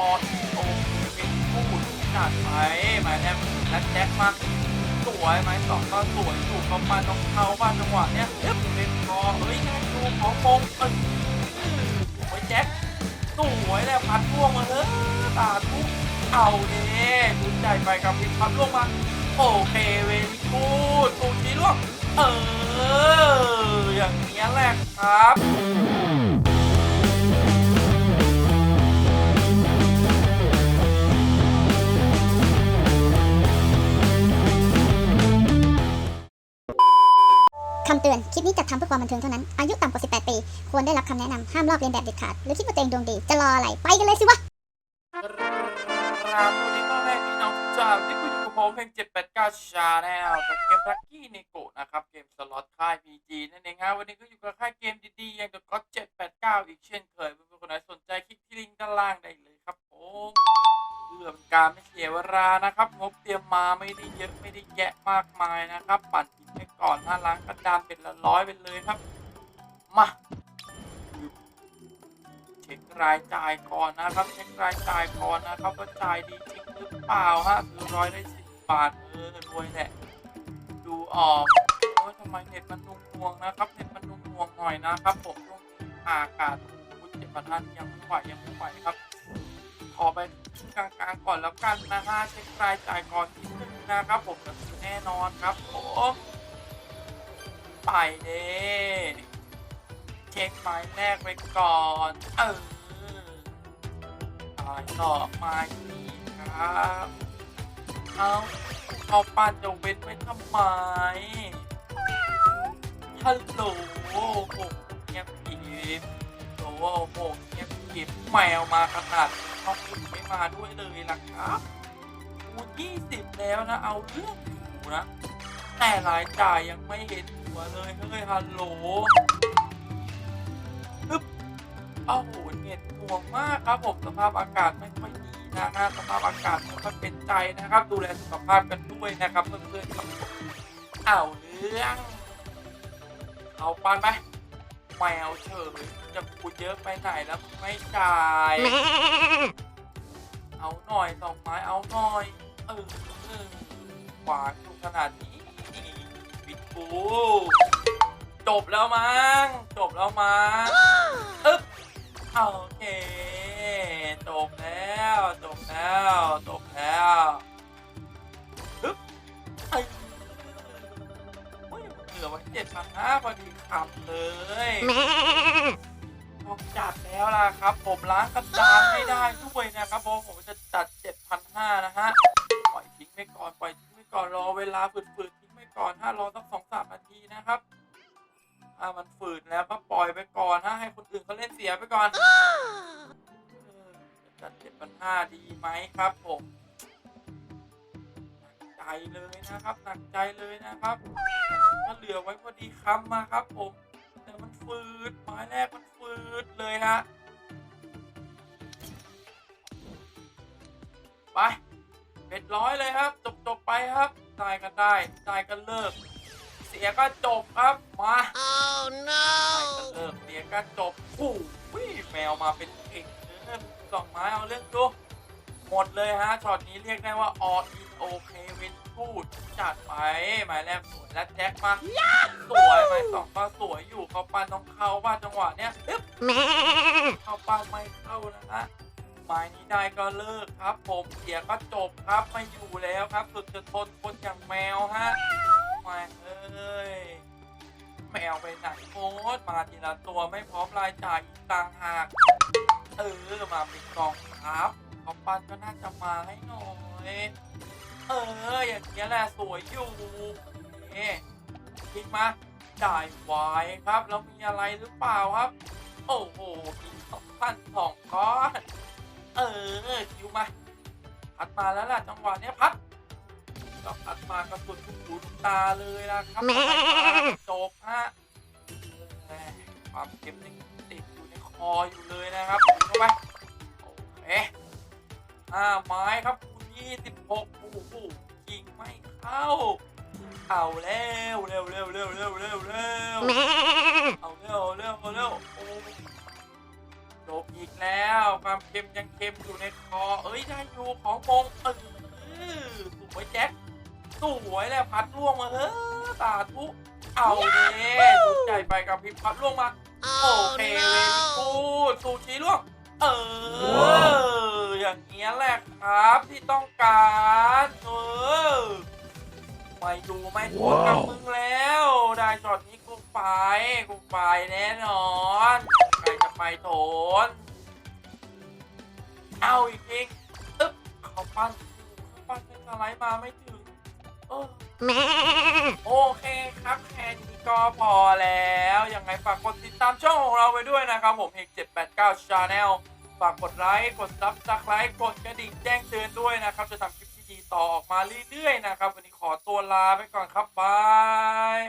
ออโอเป็นผู้จัดไปหมายแรกและแจ็คมาสวยไหมสองก็สวยถูกประมาณต้องเข้าบ้านจังหวะเนี้ยเอ๊ะเป็นพอเฮ้ยง่ายดูขอมงเออโอ้ยแจ็คสวยแล้วพัดล่วงมาเออตาทุกเอาเน่ดูใจไปกับพิพัดล่วงมาโอเคเวลี่กูดตูนนี้ล่วง คำเตือน คลิปนี้จัดทำเพื่อความบันเทิงเท่านั้น อายุต่ำกว่า 18 ปี ควรได้รับคำแนะนำ ห้ามลอกเลียนแบบเด็ดขาด หรือคิดว่าตัวเองดวงดี จะรออะไร ไปกันเลยสิวะ ครับวันนี้ก็แม่พี่น้องจ้าที่คุณอยู่กับผมเพลง789ชาแนลกับเกมลักกี้เนโกะนะครับ เกมสล็อตค่าย PG นั่นเองฮะวันนี้ก็อยู่กับค่ายเกมดีๆ อย่างเดอะก็789 อีกเช่นเคยเพื่อนๆคนไหนสนใจคลิกที่ลิงก์ด้านล่างได้เลยครับผมเพื่อเป็นการไม่เสียเวลานะครับงบเตรียมมาไม่ได้เยอะไม่ได้แยะมากมายนะครับปั่น ก่อนหน้าล้างกระดานเป็นละร้อยไปเลยครับ มาเช็ครายจ่ายก่อนนะครับ เช็ครายจ่ายก่อนนะครับว่าจ่ายดีจริงหรือเปล่าฮะซื้อร้อยได้สิบบาทเออรวยแหละดูออกโอ้ยทำไมเน็ตมันนุ่งวงนะครับเน็ตมันนุ่งวงหน่อยนะครับผมช่วงนี้อากาศคุณเจ็ดพันห้ายังไม่ไหวยังไม่ไหวครับขอไปกลางๆก่อนแล้วกันนะฮะเช็ครายจ่ายก่อนนิดนึงนะครับผมจะซื้อแน่นอนครับผม ไปเด้เช็คไม้แรกไปก่อน เอออะไรต่อมาอีกครับเอาเอาปานจะเว้นไว้ทำไมฮัลโหลโอ้โหเงียบกริบโอ้โหเงียบกริบแมวมาขนาดนี้ต้องคุณไม่มาด้วยเลยล่ะครับคูยี่สิบแล้วนะ เอาเรื่องอยู่นะ แต่รายจ่ายยังไม่เห็นหัวเลยเฮ้ยฮัลโหลโอ้โหเน็ตห่วงมากครับผมสภาพอากาศไม่ค่อยดีนะฮะสภาพอากาศไม่ค่อยเป็นใจนะครับ ดูแลสุขภาพกันด้วยนะครับเพื่อนๆครับเอาเรื่องเอาปานไปแมวเฉยจะพูดเยอะไปไหนแล้วไม่จ่าย เอาหน่อยสองไม้เอาหน่อยเออเออขวางอยู่ขนาดนี้ ปิดกูจบแล้วมั้งจบแล้วมั้งอึ๊บโอเคจบแล้วจบแล้วจบแล้วฮึบไอ้โอ้ยเหลือไว้เจ็ดพันห้าพอดีคำเลยผมจัดแล้วล่ะครับ ผมล้างกระจานไม่ได้ด้วยนะครับเพราะผมจะจัดเจ็ดพันห้านะฮะปล่อยทิ้งไปก่อนปล่อยทิ้งไปก่อนรอเวลาฝืดๆทิ้งไป ก่อนถ้ารอสักสองสามนาทีนะครับถ้ามันฝืดแล้วก็ปล่อยไปก่อนฮะให้คนอื่นเขาเล่นเสียไปก่อนเออจัดเจ็ดพันห้าดีไหมครับผมหนักใจเลยนะครับหนักใจเลยนะครับก็เหลือไว้พอดีคำมาครับผมแต่มันฝืดไม้แรกมันฝืดเลยฮะไปเป็ดร้อยเลยครับจบจบไปครับ ได้ก็ได้ ได้ก็เลิก เสียก็จบครับ มา Oh no! เลิกเสียก็จบอู้วิแมวมาเป็นเก่งเดินสองไม้เอาเรื่องดูหมดเลยฮะช็อตนี้เรียกได้ว่า all in okay with good จัดไปหมายแรกสวยและแจ็คมาสวยหมายสองก็สวยอยู่เขาปันต้องเข้าบ้านจังหวะเนี้ยปึ๊บเข้าปันไม่เข้านะฮะ หมายนี้ได้ก็เลิกครับ ผมเสียก็จบครับไม่อยู่แล้วครับสุดจะทนคนอย่างแมวฮะมาเอ้ยแมวไปไหนโคตรมาทีละตัวไม่พร้อมรายจ่ายอีกต่างหากเออมาเป็นกองครับขาปันก็น่าจะมาให้หน่อยเอออย่างเงี้ยแหละสวยอยู่นี่คลิกมาจ่ายไว้ครับแล้วมีอะไรหรือเปล่าครับ โอ้โหมีสองพันสองก้อน เออคิวมา พัดมาแล้วล่ะจังหวะเนี้ยพัดก็พัดมากระสุนทุกหูทุกตาเลยนะครับจบฮะแหม่ความเก็บยังติดอยู่ในคออยู่เลยนะครับดูเข้าไปโอเคห้าไม้ครับคูณยี่สิบหกโอ้โหยิงไม่เข้าเอาแล้วเร็วเร็วเร็วเร็วเร็วเร็วเอาเร็วเร็วเร็วโอ้ จบอีกแล้ว ความเค็มยังเค็มอยู่ในคอ เอ้ยได้อยู่ของมงเออสวยแจ็คสวยแล้วพัดล่วงมาเฮ้อสาธุเอาเด้สุดใจไปกับพิพัดล่วงมา โอเคเวรกูดซูชิล่วง เออ อย่างเงี้ยแหละครับที่ต้องการเออไม่ดูไม่ทนกับมึงแล้ว ได้ช็อตนี้กูไปกูไปแน่นอน ไปโถนเอาอีกทีตึ๊บเขาปั้นปั้นเป็นสไลด์มาไม่ถึงเออโอเคครับแค่นี้ก็พอแล้วยังไงฝากกดติดตามช่องของเราไว้ด้วยนะครับผมเฮก789 Channel ฝากกดไลค์กดซับสไครต์กดกระดิ่งแจ้งเตือนด้วยนะครับ จะทำคลิปดีๆต่อออกมาเรื่อยๆนะครับ วันนี้ขอตัวลาไปก่อนครับบาย